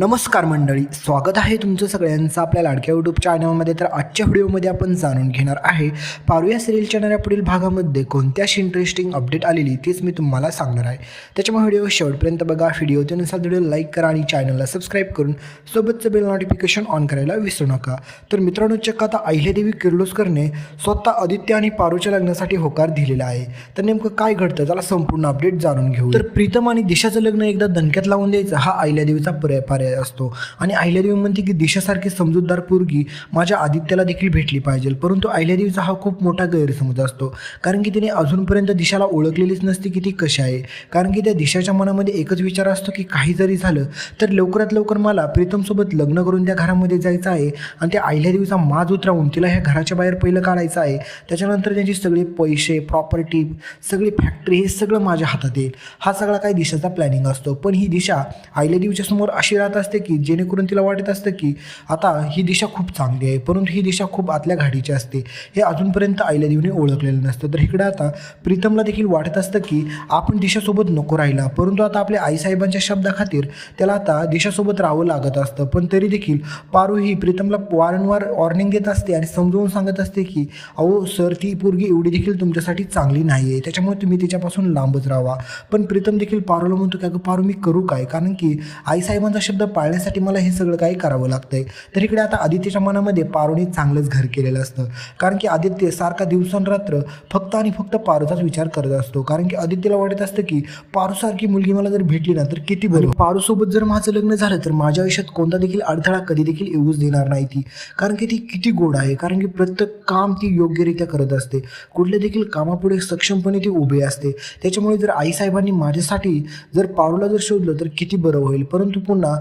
नमस्कार मंडळी स्वागत आहे तुमचं सगळ्यांचं आपल्या लाडक्या यूट्यूब चॅनलमध्ये तर आजच्या व्हिडिओमध्ये आपण जाणून घेणार आहे पारुया सिरियलच्या येणाऱ्या पुढील भागामध्ये कोणत्याशी इंटरेस्टिंग अपडेट आलेली तीच मी तुम्हाला सांगणार आहे. त्याच्यामुळे व्हिडिओ शेवटपर्यंत बघा व्हिडिओ त्यानुसार व्हिडिओ लाईक करा आणि चॅनलला सबस्क्राईब करून सोबतचं बेल नोटिफिकेशन ऑन करायला विसरू नका. तर मित्रांनो चक्क आता अहिल्यादेवी किर्लोस्करने स्वतः आदित्य आणि पारूच्या लग्नासाठी होकार दिलेला आहे. तर नेमकं काय घडतं त्याला संपूर्ण अपडेट जाणून घेऊ तर प्रीतम आणि दिशाचं लग्न एकदा दणक्यात लावून द्यायचं हा अहिल्यादेवीचा पर्याय असतो. आणि अहिल्यादेवी म्हणते की दिशासारखी समजूतदार पोरगी माझ्या आदित्याला देखील भेटली पाहिजे. परंतु अहिल्यादेवीचा हा खूप मोठा गैरसमज असतो. कारण की तिने अजूनपर्यंत दिशाला ओळखलेलीच नसते की ती कशी आहे. कारण की त्या दिशाच्या मनामध्ये एकच विचार असतो की काही जरी झालं तर लवकरात लवकर मला प्रीतमसोबत लग्न करून त्या घरामध्ये जायचं आहे आणि त्या अहिल्यादेवीचा माज उतरावून तिला ह्या घराच्या बाहेर पहिलं काढायचं आहे. त्याच्यानंतर त्यांची सगळी पैसे प्रॉपर्टी सगळी फॅक्टरी हे सगळं माझ्या हातात येईल. हा सगळा काही दिशाचा प्लॅनिंग असतो. पण ही दिशा अहिल्यादेवीच्या समोर अशी राहत असते की जेणेकरून तिला वाटत असतं की आता ही दिशा खूप चांगली आहे परंतु ही दिशा खूप आतल्या घाडीची असते. हे अजूनपर्यंत अहिल्यादेवीने ओळखलेलं नसतं. तर इकडे आता प्रीतमला देखील वाटत असतं की आपण दिशासोबत नको राहिला. परंतु आता आपल्या आईसाहेबांच्या शब्दाखातीर त्याला आता दिशासोबत राहावं लागत असतं. पण तरी देखील पारू ही प्रीतमला वारंवार वॉर्निंग देत असते आणि समजावून सांगत असते की अहो सर ती पोरगी एवढी देखील तुमच्यासाठी चांगली नाही आहे त्याच्यामुळे तुम्ही तिच्यापासून लांबच राहा पण प्रीतम देखील पारूला म्हणतो की अगं पारू मी करू काय? कारण की आईसाहेबांचा शब्द पाळण्यासाठी मला हे सगळं काही करावं लागतंय. तर इकडे आता आदित्यच्या मनामध्ये पारूनी चांगलंच घर केलेलं असतं. कारण की आदित्य सारखा दिवसांरात्र फक्त आणि फक्त पारूचाच विचार करत असतो. कारण की आदित्यला वाटत असतं की पारूसारखी मुलगी मला जर भेटली ना तर किती बरं. पारूसोबत जर माझं लग्न झालं तर माझ्या आयुष्यात कोणता देखील अडथळा कधी देखील येऊच देणार नाही ती. कारण की ती किती गोड आहे. कारण की प्रत्येक काम ती योग्यरित्या करत असते. कुठल्या देखील कामापुढे सक्षमपणे ती उभी असते. त्याच्यामुळे जर आईसाहेबांनी माझ्यासाठी जर पारूला जर शोधलं तर किती बरं होईल. परंतु पुन्हा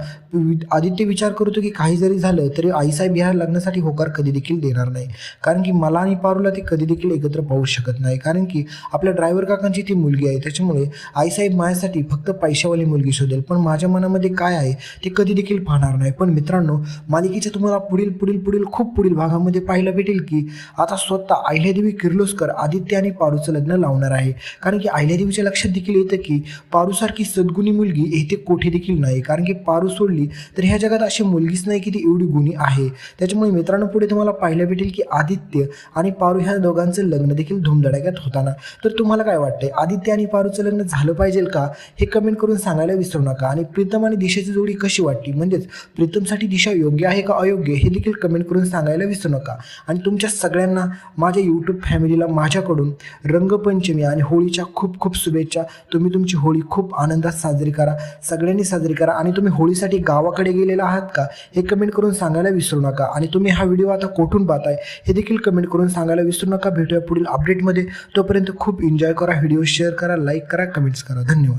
आदित्य विचार करतो की काही जरी झालं तरी आईसाहेब ह्या लग्नासाठी होकार कधी देखील देणार नाही. कारण की मला आणि पारूला ते कधी देखील एकत्र पाहू शकत नाही. कारण की आपल्या ड्रायव्हर काकांची ती मुलगी आहे. त्याच्यामुळे आईसाहेब माझ्यासाठी फक्त पैशावाली मुलगी शोधेल. पण माझ्या मनामध्ये काय आहे ते कधी देखील पाहणार नाही. पण मित्रांनो मालिकेच्या तुम्हाला पुढील पुढील पुढील खूप पुढील भागामध्ये पाहायला भेटेल की आता स्वतः अहिल्यादेवी किर्लोस्कर आदित्य आणि पारूचं लग्न लावणार आहे. कारण की अहिल्यादेवीच्या लक्षात देखील येतं की पारूसारखी सद्गुणी मुलगी येथे कोठे देखील नाही. कारण की पारू सोडली तर ह्या जगात अशी मुलगीच नाही की ती एवढी गुणी आहे. त्याच्यामुळे मित्रांनो पुढे तुम्हाला पाहायला भेटेल की आदित्य आणि पारू ह्या दोघांचं लग्न देखील धुमधडाक्यात होताना. तर तुम्हाला काय वाटतंय? आदित्य आणि पारूचं लग्न झालं पाहिजे का? हे कमेंट करून सांगायला विसरू नका. आणि प्रीतम आणि दिशेची जोडी कशी वाटली? म्हणजेच प्रीतमसाठी दिशा योग्य आहे का अयोग्य? हे देखील कमेंट करून सांगायला विसरू नका. आणि तुमच्या सगळ्यांना माझ्या यूट्यूब फॅमिलीला माझ्याकडून रंगपंचमी आणि होळीच्या खूप खूप शुभेच्छा. तुम्ही तुमची होळी खूप आनंदात साजरी करा. सगळ्यांनी साजरी करा. आणि तुम्ही होळीसाठी गावाकडे गेलेला आहात का हे कमेंट करून सांगायला विसरू नका. आणि तुम्ही हा व्हिडिओ आता कोठून पाहताय हे देखील कमेंट करून सांगायला विसरू नका. भेटूया पुढील अपडेटमध्ये तोपर्यंत खूप एन्जॉय करा व्हिडिओ शेअर करा लाईक करा कमेंट्स करा. धन्यवाद.